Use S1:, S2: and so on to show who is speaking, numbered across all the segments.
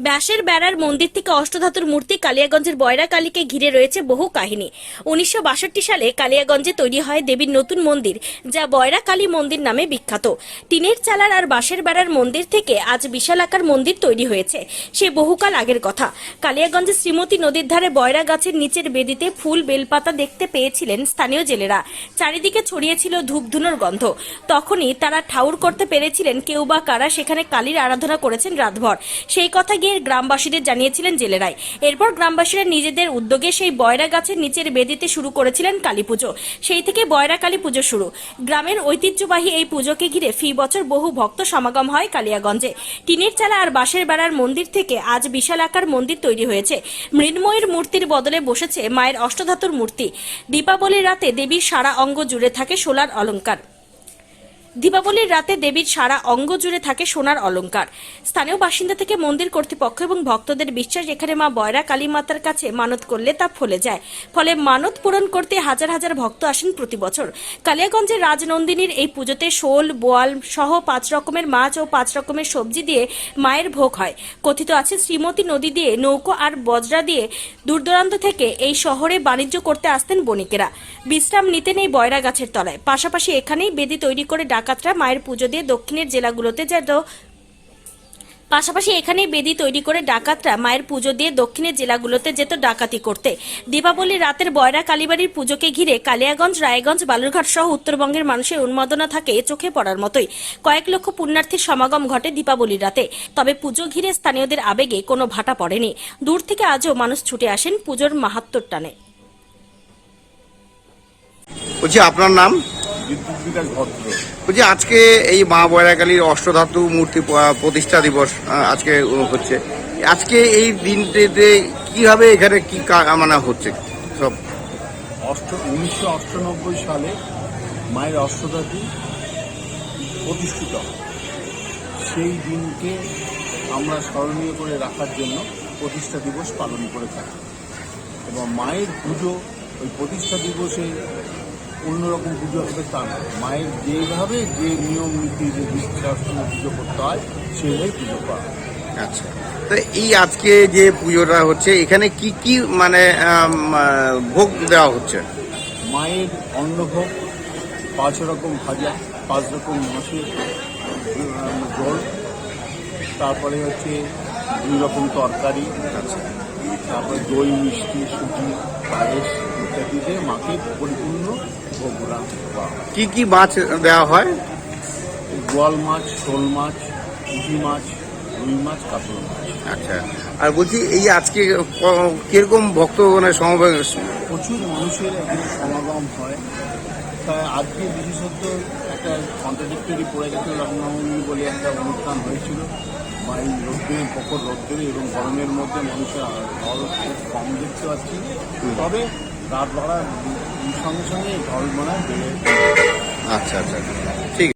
S1: ব্যাসের বেড়ার মন্দির থেকে অষ্টধাতুর মূর্তি কালিয়াগঞ্জের বয়রা কালীকে ঘিরে রয়েছে বহু কাহিনী। উনিশশো বাষট্টি সালে কালিয়াগঞ্জে তৈরি হয় দেবীর নতুন মন্দির, যা বয়রা কালী মন্দির নামে বিখ্যাত। টিনের চালার আর বাঁশের বেড়ার মন্দির থেকে আজ বিশালাকার মন্দির তৈরি হয়েছে। সে বহুকাল আগের কথা। কালিয়াগঞ্জে শ্রীমতী নদীর ধারে বয়রা গাছের নিচের বেদিতে ফুল বেলপাতা দেখতে পেয়েছিলেন স্থানীয় জেলেরা। চারিদিকে ছড়িয়েছিল ধূপধুনোর গন্ধ। তখনই তারা ঠাউর করতে পেরেছিলেন কেউ বা কারা সেখানে কালীর আরাধনা করেছেন রাতভর। সেই কথা গিয়ে গ্রামবাসীদের জানিয়েছিলেন জেলেরাই। এরপর গ্রামবাসীরা নিজেদের উদ্যোগে সেই বয়রা গাছের নিচের বেদিতে শুরু করেছিলেন কালী পুজো। সেই থেকে বয়রা কালী পুজো শুরু। গ্রামের ঐতিহ্যবাহী এই পুজোকে ঘিরে ফি বছর বহু ভক্ত সমাগম হয় কালিয়াগঞ্জে। টিনের চালা আর বাঁশের বেড়ার মন্দির থেকে আজ বিশাল আকার মন্দির তৈরি হয়েছে। মৃন্ময়ের মূর্তির বদলে বসেছে মায়ের অষ্টধাতুর মূর্তি। দীপাবলির রাতে দেবীর সারা অঙ্গ জুড়ে থাকে সোলার অলংকার। দীপাবলির রাতে দেবীর সারা অঙ্গ জুড়ে থাকে সোনার অলংকার। স্থানীয় বাসিন্দা থেকে মন্দির কর্তৃপক্ষ এবং ভক্তদের বিশ্বাস, এখানে মা বয়রা কালী মাতার কাছে মানত করলে তা ফলে যায়। ফলে মানত পূরণ করতে হাজার হাজার ভক্ত আসেন প্রতি বছর। কালিয়াগঞ্জের রাজনন্দিনীর এই পুজোতে শোল, বোয়াল সহ পাঁচ রকমের মাছ ও পাঁচ রকমের সবজি দিয়ে মায়ের ভোগ হয়। কথিত আছে, শ্রীমতী নদী দিয়ে নৌকো আর বজরা দিয়ে দূরদূরান্ত থেকে এই শহরে বাণিজ্য করতে আসতেন বণিকেরা। বিশ্রাম নিতেন এই বয়রা গাছের তলায়। পাশাপাশি এখানেই বেদি তৈরি করে ডাকাতরা মায়ের পুজো দিয়ে দক্ষিণের জেলাগুলোতে যেত। পাশাপাশি এখানে বেদি তৈরি করে ডাকাতরা মায়ের পুজো দিয়ে দক্ষিণের জেলাগুলোতে যেত ডাকাতি করতে। দীপাবলির রাতের বয়রা কালীবাড়ির পুজোকে ঘিরে কালিয়াগঞ্জ, রায়গঞ্জ, বালুরঘাট সহ উত্তরবঙ্গের মানুষের উন্মাদনা থাকে চোখে পড়ার মতোই। কয়েক লক্ষ পুণ্যার্থীর সমাগম ঘটে দীপাবলির রাতে। তবে পুজো ঘিরে স্থানীয়দের আবেগে কোনো ভাটা পড়েনি। দূর থেকে আজও মানুষ ছুটে আসেন পুজোর মাহাত্মর টানে।
S2: আপনার নাম?
S3: বিদ্যুৎ বিকাশ ভদ্র।
S2: বলছি আজকে এই মা বয়রাকালীর অষ্টধাতু মূর্তি প্রতিষ্ঠা দিবস আজকে হচ্ছে। আজকে এই দিনটিতে কীভাবে এখানে কি কা- মানে হচ্ছে? সব।
S3: অষ্ট উনিশশো অষ্টানব্বই সালে মায়ের অষ্টধাতু প্রতিষ্ঠিত সেই দিনকে আমরা স্মরণীয় করে রাখার জন্য প্রতিষ্ঠা দিবস পালন করে থাকি। এবং মায়ের পুজো ওই প্রতিষ্ঠা দিবসে অন্যরকম পুজো হবে তা না মায়ের যেভাবে যে নিয়ম নীতি যে বিশ্বাস পুজো করতে হয় সেইভাবে পুজো করা হয়
S2: আচ্ছা। তো এই আজকে যে পুজোটা হচ্ছে এখানে কি কি মানে ভোগ দেওয়া হচ্ছে?
S3: মায়ের অন্নভোগ পাঁচ রকম ভাজা পাঁচ রকম মাছের ঝোল তারপরে হচ্ছে দুই রকম তরকারি
S2: আচ্ছা।
S3: তারপরে দই মিষ্টি সুজি পায়েস ইত্যাদি দিয়ে মাকে পরিপূর্ণ ভোগরা
S2: কি কি মাছ দেওয়া হয়?
S3: গোয়াল মাছ শোল মাছ পুঁটি মাছ রুই মাছ কাতল মাছ।
S2: আচ্ছা। আর বলছি এই আজকে কীরকম ভক্ত মানে সমাবেশ
S3: প্রচুর মানুষের এখানে সমাগম হয়। তা আজকে বিশেষত একটা কন্ট্রাডিক্টরি পড়ে গেছে রামনবমী বলে একটা অনুষ্ঠান হয়েছিল। বা এই রোদ্রে প্রখর রোদ্রে এবং গরমের মধ্যে মানুষের খুব কম দেখতে পাচ্ছি। তবে রাত বাড়ার সঙ্গে সঙ্গে জল মনে হয় বেড়ে
S2: আচ্ছা আচ্ছা। ঠিক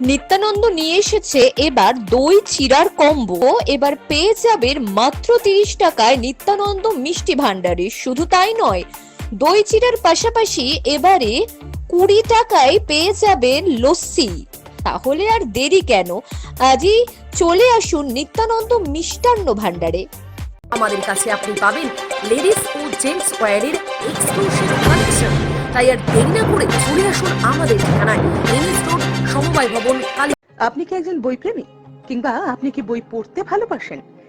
S4: নিত্যানন্দ নিয়ে এসেছে এবার দই চিরার কম্বো। এবার পেয়ে যাবেন মাত্র তিরিশ টাকায় নিত্যানন্দ মিষ্টি ভান্ডারে শুধু তাই নয়, দই চিরার পাশাপাশি এবারে কুড়ি টাকায় পেয়ে যাবেন লস্যি। তাহলে আর দেরি কেন? আজই চলে আসুন নিত্যানন্দ মিষ্টান্ন ভান্ডারে
S5: আমাদের কাছে আপনি পাবেন লেডিস ও জেন্টস ওয়্যারের এক্সক্লুসিভ তাই আর দেরি না করে চলে আসুন আমাদের ঠিকানায় সমবায় ভবন, কালী
S6: আপনি কি একজন বই প্রেমী কিংবা আপনি কি বই পড়তে ভালোবাসেন?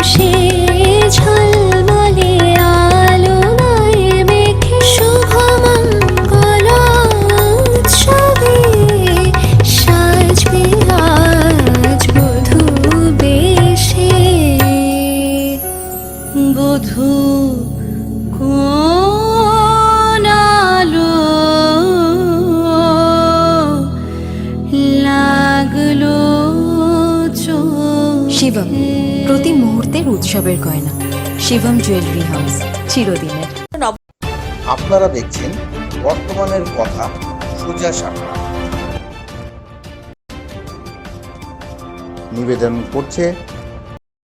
S7: পরশে ঝলমলে আলোয় মেখে শুভমঙ্গল উৎসবে সাজবে আজ বেশে। বধূ
S8: শিবম। প্রতি মুহূর্তের উৎসবের গয়না। শিবম জুয়েলারি হাউস চিরদিনের।
S9: আপনারা দেখছেন বর্তমানের কথা সোজা সাপটা নিবেদন করছে